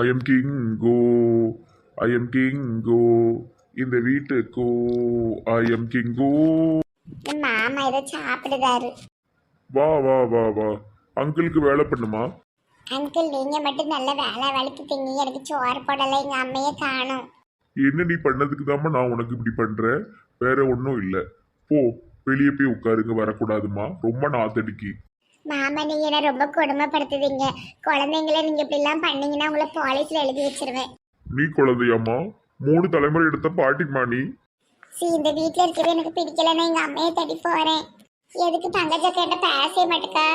I am கிங்கோ I am கிங்கோ இந்த வீட்டுக்கோ I am கிங்கோ இந்த மாமா ஏதோ சாப்பிடுதாரு. வா வா வா வா. அங்கிளுக்கு வேலை பண்ணுமா? அங்கிள் நீங்க மட்டும் நல்ல வேலை வலிக்கிட்டீங்க எனக்கு சோறு போடலை? எங்க அம்மையே காணும். என்ன நீ பண்ணதுக்கு தாம்மா நான் உனக்கு இப்படி பண்றேன் வேற ஒன்றும் இல்லை. போ வெளியே போய் உட்காருங்க. வரக்கூடாதுமா ரொம்ப நாத்தடிக்கி. மாமா நீங்க என்ன ரொம்ப கொடுமைப்படுத்துதீங்க குழந்தைங்கள நீங்க இப்படி எல்லாம் பண்ணீங்கன்னா உங்களை போலீஸ்ல எழுதி வச்சிருவேன். நீ குழந்தையாம்மா மூணு தலைமுறை எடுத்த பாட்டிமா நீ. சி இந்த வீட்ல இருக்கவே எனக்கு பிடிக்கலன்னா எங்க அம்மையை தேடி போறேன். எதுக்கு தங்கச்ச கேட்ட பேசவே மாட்டேக்கா?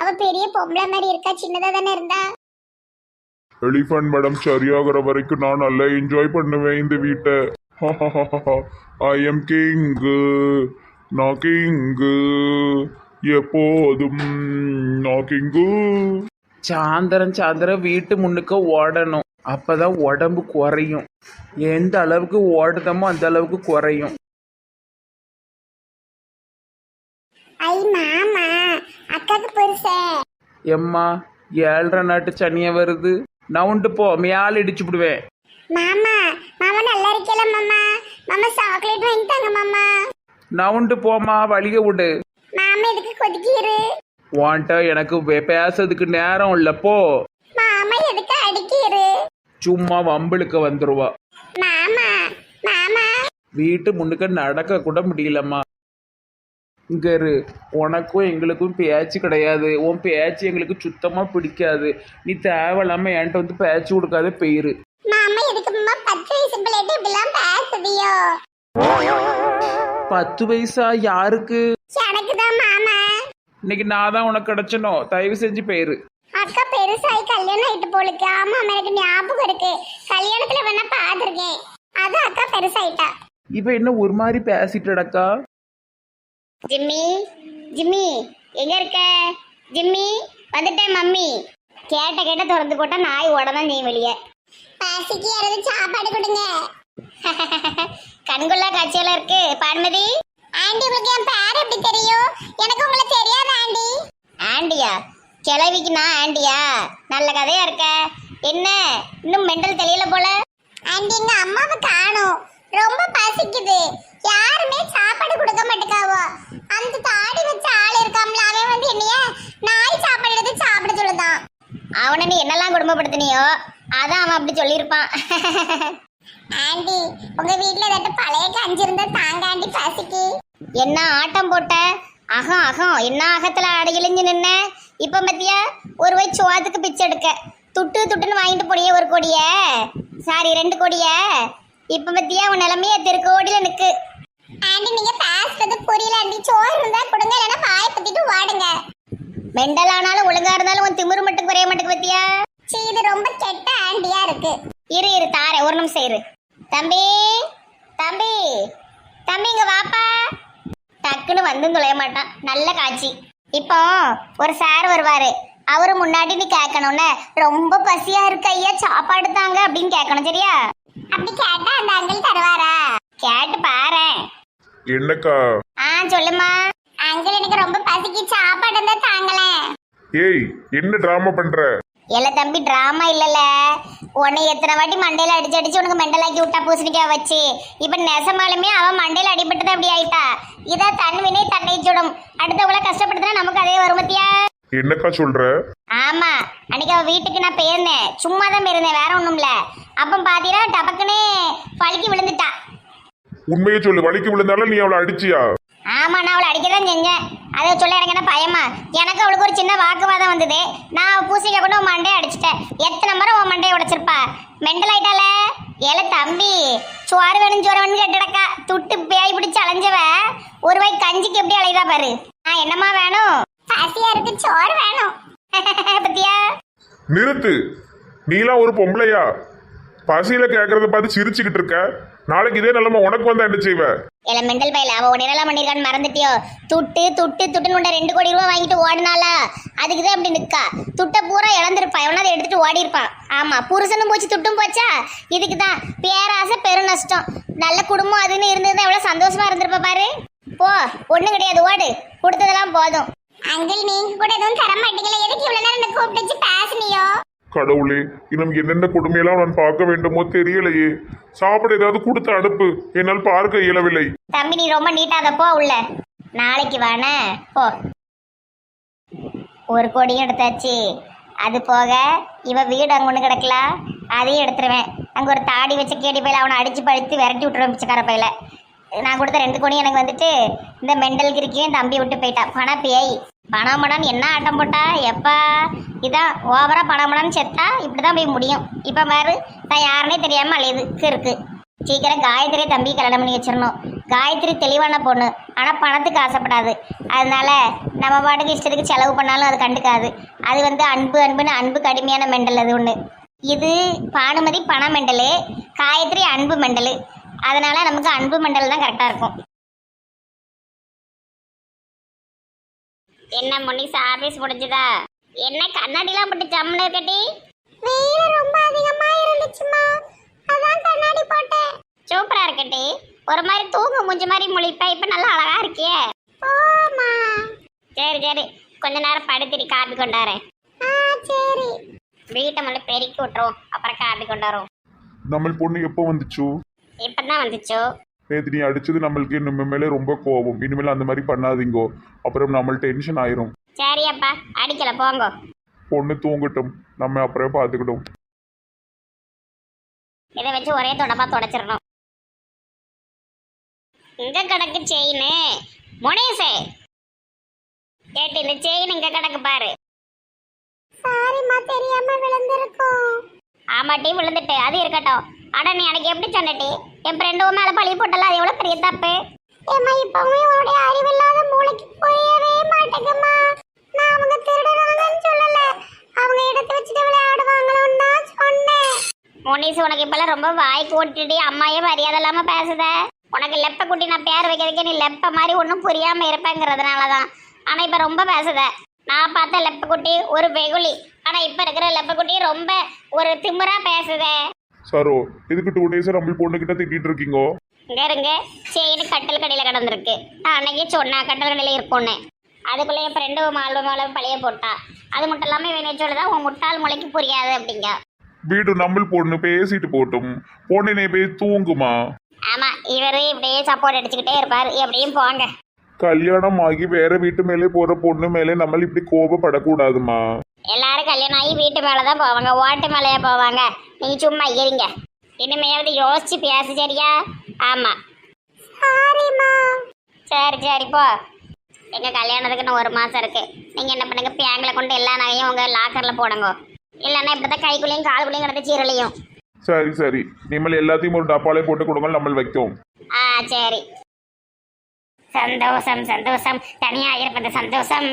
அவ பெரிய பொம்பளை மாதிரி இருக்கா சின்னதா தானே இருந்தா? எலிஃபண்ட் மேடம் சரியாகிற வரைக்கும் நான் நல்லா என்ஜாய் பண்ணுவேன் இந்த வீட்டை. ஐ எம் கிங்கு நான் கிங்கு எப்போதும் நான் கிங்கு சாயந்தரம் சாயந்தரம் வீட்டு முன்னுக்கு ஓடணும். அப்பதான் உடம்பு குறையும். எந்த அளவுக்கு ஓடுதமோ அந்த அளவுக்கு குறையும். ஐ மாமா அக்காக்கு பெருசே எம்மா ஏழரை நாட்டு சனியா வருது. நவுண்டு போ மேல இடிச்சு விடுவேன். மாமா மாமா நல்லா இருக்கல மாமா. மாமா சாக்லேட் வாங்கி தாங்க மாமா. நவுண்டு போமா வழிய விடு. மாமா எதுக்கு கொதிக்கிரு வாண்ட எனக்கு வே- பேசுறதுக்கு நேரம் இல்ல போ. மாமா எதுக்கு அடிக்கிரு சும்மா வம்பிழுக்க வந்துருவா. மாமா மாமா. வீட்டு முன்னுக்கு நடக்க கூட முடியலம்மா. இங்க இரு. உனக்கும் எங்களுக்கும் பேச்சு கிடையாது. உன் பேச்சு எங்களுக்கு சுத்தமா பிடிக்காது. நீ தேவையில்லாம என்கிட்ட வந்து பேச்சு கொடுக்காத பெயிரு. மாமா எதுக்கு மாமா பத்து வயசு பிள்ளைட்டு இப்படிலாம் பேசுதியோ? பத்து வயசா யாருக்கு? எனக்கு தான் மாமா. இன்னைக்கு நான் தான் உனக்கு கிடைச்சனோ? தயவு செஞ்சு பெயிரு அக்கா பெருசாகி கல்யாணம் ஆயிட்டு போலுக்கு. ஆமா எனக்கு ஞாபகம் இருக்கு. கல்யாணத்துல வேணா பாத்திருக்கேன். அது அக்கா பெருசாயிட்டா. இப்ப என்ன ஒரு மாதிரி பேசிட்டடக்கா ஜிம்மி ஜிம்மி எங்க இருக்க? ஜிம்மி வந்துட்டேன் மம்மி. கேட்ட கேட்ட திறந்து போட்டா நாய் ஓடதான் நீ வெளியே. பசிக்கு யாராவது சாப்பாடு கொடுங்க. கண்குள்ள காட்சியெல்லாம் இருக்கு. பான்மதி. ஆண்டி உங்களுக்கு என் பேர் எப்படி தெரியும்? எனக்கு உங்களை தெரியாது ஆண்டி. ஆண்டியா? கிளவிக்கு நான் ஆண்டியா? நல்ல கதையா இருக்க. என்ன? இன்னும் மெண்டல் தெரியல போல. ஆண்டி எங்க அம்மாவை காணும். ரொம்ப பசிக்குது. யாருமே சாப்பாடு கொடுக்க மாட்டேக்காவோ. அந்த தாடி வச்ச ஆள் இருக்காம்ல அவன் வந்து என்னைய நாய் சாப்பாடு எடுத்து சாப்பிட சொல்லுதான். அவனை நீ என்னெல்லாம் குடும்பப்படுத்தினியோ அதான் அவன் அப்படி சொல்லியிருப்பான். ஆண்டி உங்க வீட்ல ஏதாட்டும் பழைய கஞ்சி இருந்தா தாங்க ஆண்டி பசிக்கு. என்ன ஆட்டம் போட்ட? அகம் அகம் என்ன அகத்துல அடையிலிஞ்சு நின்ன? இப்ப மத்தியா ஒரு வயசு சோத்துக்கு பிச்சை எடுக்க. துட்டு துட்டுன்னு வாங்கிட்டு போனியே ஒரு கோடிய. சாரி ரெண்டு கோடிய. இப்ப மத்தியா உன் நிலைமைய திருக்கோடியில நிக்கு. ஆண்டி நீங்க பேசுறது புரியல ஆண்டி. சோறு இருந்தா கொடுங்க இல்லைன்னா வாய் பத்திட்டு வாடுங்க. மெண்டல் ஆனாலும் ஒழுங்கா இருந்தாலும் உன் திமிரு மட்டும் குறைய மாட்டேங்க பத்தியா சீ இது ரொம்ப கெட்ட ஆண்டியா இருக்கு. இரு இரு தாரே ஒரு நிமிஷம் இரு. தம்பி தம்பி தம்பி இங்க வாப்பா. டக்குன்னு வந்து நுழைய மாட்டான். நல்ல காட்சி. இப்போ ஒரு சார் வருவாரு. அவரு முன்னாடி நீ கேட்கணும்ல ரொம்ப பசியா இருக்கு ஐயா சாப்பாடு தாங்க அப்படின்னு கேட்கணும் சரியா? அப்படி கேட்டா அந்த அங்கிள் தருவாரா? கேட்டு பாரேன். என்னக்கா? ஆ சொல்லுமா அங்கிள் எனக்கு ரொம்ப பசிக்கு சாப்பாடு இருந்தா தாங்களேன். ஏய் என்ன டிராமா பண்ற? இல்ல தம்பி டிராமா இல்லல. உன்னை எத்தனை வாட்டி மண்டையில அடிச்சு அடிச்சு உனக்கு மெண்டலாக்கி விட்டா பூசணிக்காய் வச்சு. இப்ப நெசமாலுமே அவன் மண்டையில அடிபட்டு அப்படி ஆயிட்டா. இதா தன்வினை தன்னை சுடும். அடுத்தவங்கள கஷ்டப்படுத்தினா நமக்கு அதே வரும் பத்தியா? என்னக்கா சொல்ற? ஆமா. அன்னைக்கு அவ வீட்டுக்கு நான் போயிருந்தேன். சும்மா தான் போயிருந்தேன். வேற ஒண்ணும் இல்ல அப்ப பாத்தீங்கன்னா டபக்குன்னு பழுக்கி விழுந்துட்டா. உண்மையை சொல்லு. வலிக்கு விழுந்தாலும் நீ அவளை அடிச்சியா? ஆமா நான் அவளை அடிக்கதான் செஞ்சேன். அதை சொல்ல எனக்கு என்ன பயமா? எனக்கு அவளுக்கு ஒரு சின்ன வாக்குவாதம் வந்தது. நான் பூசிக்க கூட உன் மண்டையை அடிச்சிட்டேன். எத்தனை முறை உன் மண்டையை உடைச்சிருப்பா? மெண்டல் ஆயிட்டால ஏல தம்பி சோறு வேணும் சோறு வேணும் கேட்டுடக்கா. துட்டு பேய் பிடிச்சி அலைஞ்சவ. ஒரு வாய் கஞ்சிக்கு எப்படி அலைதா பாரு. ஆ என்னம்மா வேணும்? பசியா இருக்கு சோறு வேணும். பத்தியா? நிறுத்து. நீலாம் ஒரு பொம்பளையா? பசியில கேக்குறத பார்த்து சிரிச்சுக்கிட்டு இருக்க. நாளைக்கு இதே நிலைமை உனக்கு வந்தா என்ன செய்வ? இல்ல மெண்டல் பையில அவ பண்ணிருக்கான்னு மறந்துட்டியோ? துட்டு துட்டு துட்டுன்னு உன்னை ரெண்டு கோடி ரூபாய் வாங்கிட்டு ஓடினாளா? அதுக்கு தான் இப்படி நிக்கா. துட்டை பூரா இழந்திருப்பான் எவனா அதை எடுத்துட்டு ஓடி இருப்பான் ஆமா புருஷனும் போச்சு துட்டும் போச்சா? இதுக்கு தான். பேராசை பெரு நஷ்டம். நல்ல குடும்பம் அதுன்னு இருந்தது எவ்வளவு சந்தோஷமா இருந்திருப்ப பாரு. போ ஒண்ணு கிடையாது ஓடு. கொடுத்ததெல்லாம் போதும். அங்கிள் நீங்க கூட எதுவும் தர மாட்டீங்களா எதுக்கு இவ்வளவு நேரம் கூப்பிட்டு பேசுனியோ? கடவுளே இன்னும் என்னென்ன கொடுமையெல்லாம் நான் பார்க்க வேண்டுமோ தெரியலையே. சாப்பிட ஏதாவது கொடுத்து அனுப்பு. என்னால் பார்க்க இயலவில்லை. தம்பி நீ ரொம்ப நீட்டாத போ உள்ள. நாளைக்கு வானே போ. ஒரு கோடியும் எடுத்தாச்சு. அது போக இவ வீடு அங்கே ஒன்று கிடக்கலாம் அதையும் எடுத்துருவேன். அங்கே ஒரு தாடி வச்ச கேடி பையில அவனை அடிச்சு பழுத்து விரட்டி விட்டுருவேன் பிச்சைக்கார பையில. நான் கொடுத்த ரெண்டு கோடி எனக்கு வந்துட்டு இந்த மெண்டல் கிரிக்கையும் தம்பி விட்டு போயிட்டான் பண பேய். பணம் பணம்னு என்ன ஆட்டம் போட்டா? எப்பா? இதான் ஓவரா பணம் பணம்னு செத்தா இப்படி தான் போய் முடியும். இப்போ பாரு நான் யாருனே தெரியாமல் அழியுது இருக்கு. சீக்கிரம் காயத்ரி தம்பி கல்யாணம் பண்ணி வச்சிடணும். காயத்ரி தெளிவான பொண்ணு. ஆனால் பணத்துக்கு ஆசைப்படாது. அதனால நம்ம பாட்டுக்கு இஷ்டத்துக்கு செலவு பண்ணாலும் அது கண்டுக்காது. அது வந்து அன்பு அன்புன்னு அன்பு கடுமையான மெண்டல் அது ஒன்று இது பானுமதி பண மெண்டலு காயத்ரி அன்பு மெண்டலு. அதனால நமக்கு அன்பு மெண்டல் தான் கரெக்டாக இருக்கும். என்ன முனிஸ் ஆபீஸ் முடிஞ்சுதா? என்ன கண்ணாடிலாம் போட்டு ஜம்முன்னு இருக்கட்டி வெயில் ரொம்ப அதிகமா இருந்துச்சுமா அதான் கண்ணாடி போட்டேன். சூப்பரா இருக்கட்டி ஒரு மாதிரி தூங்க மூஞ்சி மாதிரி முழிப்ப. இப்ப நல்லா அழகா இருக்கியே. ஓமா சரி சரி. கொஞ்ச நேரம் படுத்துட்டு காப்பி கொண்டாரேன் ஆ சரி. வீட்டை மட்டும் பெருக்கி விட்டுருவோம். அப்புறம் காப்பி கொண்டாரோம் நம்ம பொண்ணு எப்போ வந்துச்சோ? இப்பதான் வந்துச்சோ. நேற்று நீ அடிச்சது நம்மளுக்கு நம்ம மேலே ரொம்ப கோபம். இனிமேல் அந்த மாதிரி பண்ணாதீங்கோ. அப்புறம் நம்ம டென்ஷன் ஆயிரும். சரி அப்பா அடிக்கல போங்க. பொண்ணு தூங்கட்டும். நம்ம அப்புறம் பார்த்துக்கிட்டோம். இதை வச்சு ஒரே தொடப்பா தொடச்சிடணும். இங்க கிடக்கு செயின். முனேசே. கேட்டு இந்த செயின் இங்க கிடக்கு பாரு. சாரிம்மா தெரியாம விழுந்திருக்கும். ஆமாட்டி விழுந்துட்டு. அது இருக்கட்டும். அட நீ எனக்கு எப்படி சொன்னட்டி என் ஃப்ரெண்டு மேல பழி போட்டல அது எவ்வளவு பெரிய தப்பு? ஏம்மா இப்பவுமே உன்னுடைய அறிவில்லாத மூளைக்கு புரியவே மாட்டேங்கம்மா. நான் அவங்க திருடுறாங்கன்னு சொல்லல. அவங்க எடுத்து வச்சுட்டு விளையாடுவாங்களோன்னு தான் சொன்னேன். மோனிஸ் உனக்கு இப்பெல்லாம் ரொம்ப வாய் கூட்டிட்டு அம்மாயே மரியாதை இல்லாம பேசுத. உனக்கு லெப்ப குட்டி நான் பேர் வைக்கிறதுக்கு நீ லெப்ப மாதிரி ஒன்றும் புரியாம இருப்பேங்கிறதுனால தான் ஆனா இப்ப ரொம்ப பேசுத. நான் பார்த்த லெப்ப குட்டி ஒரு வெகுளி. ஆனா இப்போ இருக்கிற லெப்ப குட்டி ரொம்ப ஒரு திமிரா பேசுதே. சரோ இதுக்கு டூ டேஸாக நம்ம பொண்ணுக்கிட்ட திட்டிட்டு இருக்கீங்கோ? இங்க இருங்க. செயின் கட்டல் கடையில கிடந்திருக்கு. நான் அன்னைக்கே சொன்னேன் கட்டல் கடையில இருக்கும்னு அதுக்குள்ள என் ஃப்ரெண்டு மாலு மேல பழைய போட்டா. அது மட்டும் இல்லாம இவன் சொல்லுதான் உன் முட்டாள் முளைக்கு புரியாது அப்படிங்க. வீடு நம்ம பொண்ணு பேசிட்டு போட்டும். பொண்ணினை போய் தூங்குமா? ஆமா இவரு இப்படியே சப்போர்ட் அடிச்சுக்கிட்டே இருப்பாரு. எப்படியும் போங்க. கல்யாணம் ஆகி வேற வீட்டு மேலே போற பொண்ணு மேலே நம்ம இப்படி கோபப்படக்கூடாதுமா? எல்லாரும் கல்யாணம் ஆகி வீட்டு மேலதான் போவாங்க ஓட்டு மேலேயே போவாங்க. நீங்க சும்மா இருங்க. இனிமையாவது யோசிச்சு பேசு சரியா? ஆமா. சாரிம்மா சரி சரி போ. எங்க கல்யாணத்துக்கு இன்னும் ஒரு மாசம் இருக்கு. நீங்க என்ன பண்ணுங்க பேங்க்ல கொண்டு எல்லா நகையும் உங்க லாக்கர்ல போடுங்க. இல்லைன்னா இப்படிதான் கைக்குள்ளேயும் காலுக்குள்ளேயும் கிடந்து சீரலையும் சரி சரி. நீங்கள் எல்லாத்தையும் ஒரு டப்பாலே போட்டு கொடுங்க நம்ம வைக்கும் ஆ சரி. சந்தோஷம் சந்தோஷம். தனியா இருப்பது சந்தோஷம்.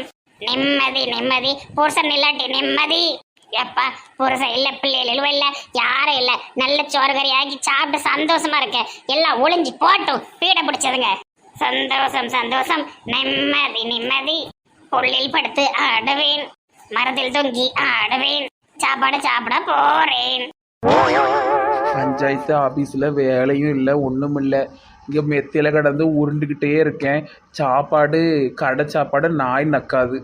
நிம்மதி நிம்மதி. புருஷன் இல்லாட்டி நிம்மதி. எப்பா புருஷன் இல்ல பிள்ளைகள் இல்லை யாரும் இல்ல. நல்ல சோறுகறி ஆக்கி சாப்பிட்டு சந்தோஷமா இருக்க. எல்லாம் ஒளிஞ்சு போட்டும். பீட பிடிச்சதுங்க. சந்தோஷம் சந்தோஷம். நிம்மதி நிம்மதி. புள்ளில் படுத்து ஆடுவேன். மரத்தில் தொங்கி ஆடுவேன். சாப்பாடு சாப்பிட போறேன். பஞ்சாயத்து ஆஃபீஸில் வேலையும் இல்லை ஒன்றும் இல்லை. இங்கே மெத்தில கடந்து உருண்டுக்கிட்டே இருக்கேன். சாப்பாடு கடை சாப்பாடு நாய் நக்காது.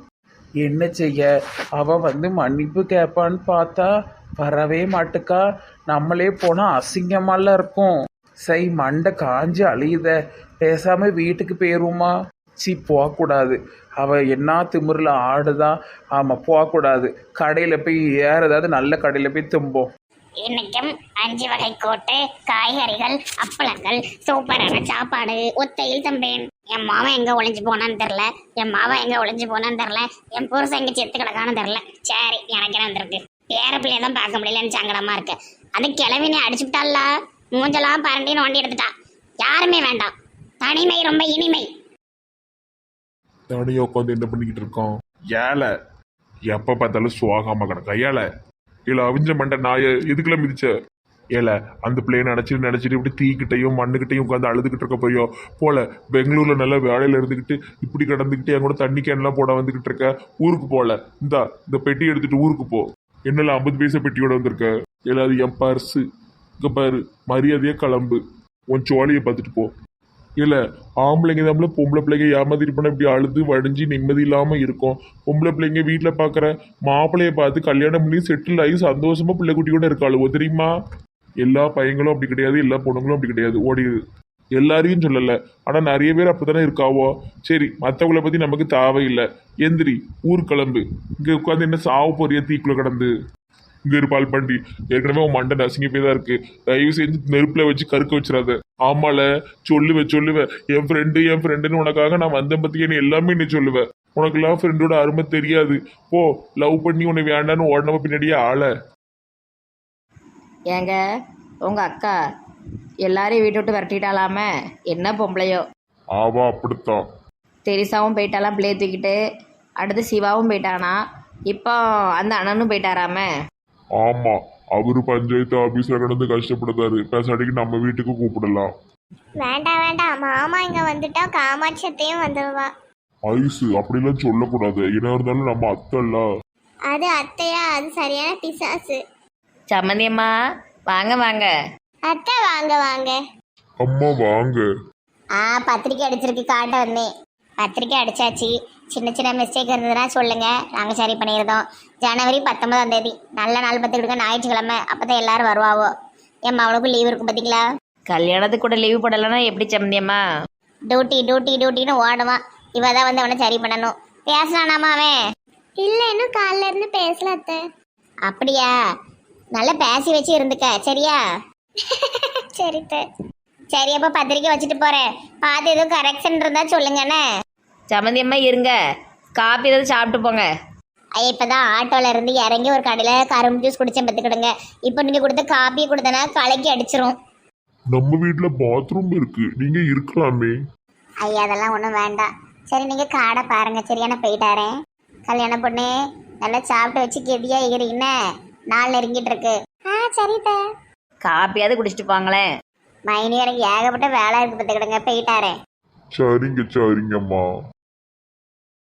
என்ன செய்ய? அவள் வந்து மன்னிப்பு கேட்பான்னு பார்த்தா வரவே மாட்டுக்கா. நம்மளே போனால் அசிங்கமாலாம் இருக்கும் சை மண்டை காஞ்சி அழியுத. பேசாமல் வீட்டுக்கு போயிருவோமா? சி போகக்கூடாது. அவள் என்ன திமிரில் ஆடுதா? ஆமாம் போகக்கூடாது. கடையில் போய் ஏற ஏதாவது நல்ல கடையில் போய் தும்போம். இன்னைக்கும் அஞ்சு வகை கோட்டு காய்கறிகள் அப்பளங்கள் சூப்பரான சாப்பாடு ஒத்தையில் தம்பேன். என் மாவன் எங்கே ஒளிஞ்சு போனான்னு தெரில என் மாவன் எங்கே ஒளிஞ்சு போனான்னு தெரில என் புருஷன் எங்கே செத்து கிடக்கான்னு தெரில சரி எனக்கு என்ன வந்திருக்கு. பேர பிள்ளைய தான் பார்க்க முடியலன்னு சங்கடமாக இருக்கு. அது கிளவி நீ அடிச்சுட்டால மூஞ்சலாம் பரண்டின்னு வண்டி எடுத்துட்டா. யாருமே வேண்டாம். தனிமை ரொம்ப இனிமை. தனியாக உட்காந்து என்ன பண்ணிக்கிட்டு இருக்கோம்? ஏழை. எப்போ பார்த்தாலும் சுவாகாம கிடக்கா. ஏழை. இல்லை அவிஞ்ச மண்டை நாயை எதுக்குள்ள மிதிச்ச? ஏல அந்த பிள்ளைய நினச்சிட்டு நினச்சிட்டு இப்படி தீக்கிட்டையும் மண்ணுக்கிட்டையும் உட்காந்து அழுதுகிட்டு இருக்க போயோ போல பெங்களூரில் நல்லா வேலையில் இருந்துக்கிட்டு இப்படி கடந்துக்கிட்டு என் கூட தண்ணி கேன்லாம் போட வந்துக்கிட்டு இருக்க ஊருக்கு போல. இந்தா இந்த பெட்டி எடுத்துட்டு ஊருக்கு போ. என்னல ஐம்பது பைசா பெட்டியோட வந்திருக்க? அது என் பர்ஸு இங்கே பாரு மரியாதையா கிளம்பு. உன் சோழியை பார்த்துட்டு போ. இல்லை ஆம்பளைங்க நம்மள பொம்பளை பிள்ளைங்க ஏமாத்திட்டு பண்ணால் இப்படி அழுது வடிஞ்சு நிம்மதி இல்லாமல் இருக்கும். பொம்பளை பிள்ளைங்க வீட்டில் பார்க்குற மாப்பிள்ளையை பார்த்து கல்யாணம் பண்ணி செட்டில் ஆகி சந்தோஷமாக பிள்ளை குட்டியோட இருக்காளுவோ தெரியுமா? எல்லா பையங்களும் அப்படி கிடையாது எல்லா பொண்ணுங்களும் அப்படி கிடையாது. ஓடிடுது எல்லாரையும் சொல்லலை. ஆனால் நிறைய பேர் அப்படித்தானே இருக்காவோ? சரி மற்றவங்களை பற்றி நமக்கு தேவையில்லை. எந்திரி ஊர் கிளம்பு. இங்கே உட்காந்து என்ன சாவு போறிய தீக்குள்ள கிடந்து? இங்கே இருப்பால் பண்டி. ஏற்கனவே உன் மண்டை நசுங்கி போய் தான் இருக்கு. தயவு செஞ்சு நெருப்பில் வச்சு கருக்க வச்சிடாத. ஆமால சொல்லுவேன் சொல்லுவேன் என் ஃப்ரெண்டு என் ஃப்ரெண்டுன்னு உனக்காக நான் வந்தேன் பற்றி எல்லாமே நீ சொல்லுவேன் உனக்கெல்லாம் ஃப்ரெண்டோட அருமை தெரியாது. போ லவ் பண்ணி உன்னை வேண்டான்னு உடனே பின்னாடியே ஆளை. ஏங்க உங்கள் அக்கா எல்லாரையும் வீட்டு விட்டு விரட்டிட்டாலாமே? என்ன பொம்பளையோ? ஆவா அப்படித்தான் தெரிசாவும் போயிட்டாலாம் பிள்ளைய தூக்கிட்டு? அடுத்து சிவாவும் போயிட்டானா? இப்போ அந்த அண்ணனும் போயிட்டாராமே? ஆமா அவரு பஞ்சாயத்து ஆபீஸ்ல கிடந்து கஷ்டப்படுதாரு. பேசாடிக்கு நம்ம வீட்டுக்கு கூப்பிடலாம். வேண்டாம் வேண்டாம் மாமா இங்க வந்துட்டா காமாட்சத்தையும் வந்துடுவா ஐசு அப்படிலாம் சொல்லக்கூடாது. என்ன இருந்தாலும் நம்ம அத்தல்ல. அது அத்தையா? அது சரியான பிசாசு. சம்மந்தி அம்மா வாங்க வாங்க. அத்தை வாங்க வாங்க. அம்மா வாங்க. ஆ பத்திரிக்கை அடிச்சிருக்கு காட்ட வந்தேன். பத்திரிக்கை அடிச்சாச்சு. சின்ன சின்ன மிஸ்டேக் இருந்ததுன்னா சொல்லுங்க. நாங்கள் சரி பண்ணிடுறோம் ஜனவரி பத்தொன்பதாம் தேதி. நல்ல நாள் பத்து கொடுக்க ஞாயிற்றுக்கிழமை. அப்பதான் எல்லாரும் வருவாவோ. என் அவனுக்கும் லீவ் இருக்கும் பார்த்தீங்களா கல்யாணத்துக்கு கூட லீவு போடலைன்னா எப்படி சம்மந்தி அம்மா? டியூட்டி டியூட்டி டியூட்டின்னு ஓடுவான். இவ தான் வந்து அவனை சரி பண்ணணும். பேசினானாமா அவன்? இல்லை இன்னும் காலைல இருந்து பேசல அத்தை. அப்படியா? நல்லா பேசி வச்சு இருந்துக்க சரியா? சரி சரி அப்போ பத்திரிக்கை வச்சுட்டு போறேன் பார்த்து எதுவும் கரெக்ஷன் இருந்தா சொல்லுங்கண்ணே. சம்மந்தி அம்மா இருங்க. காப்பி ஏதாவது சாப்பிட்டு போங்க. ஐயா இப்பதான் ஆட்டோல இருந்து இறங்கி ஒரு கடையில கரும்பு ஜூஸ் குடிச்சேன் பத்துக்கிடுங்க. இப்போ நீங்க கொடுத்த காப்பி கொடுத்தனா கலக்கி அடிச்சிரும். நம்ம வீட்ல பாத்ரூம் இருக்கு. நீங்க இருக்கலாமே. ஐயா அதெல்லாம் ஒன்றும் வேண்டாம். சரி நீங்க காடை பாருங்க. சரியான போயிட்டாரேன் கல்யாண பொண்ணு நல்லா சாப்பிட்டு வச்சு கெதியா இருக்கிறீங்கன்னு நாள் நெருங்கிட்டு இருக்கு. ஆ சரிதா காப்பியாவது குடிச்சிட்டு போங்களேன் மைனி எனக்கு ஏகப்பட்ட வேலை இருக்கு பார்த்துக்கிடுங்க போயிட்டாரேன் சரிங்க சரிங்கம்மா.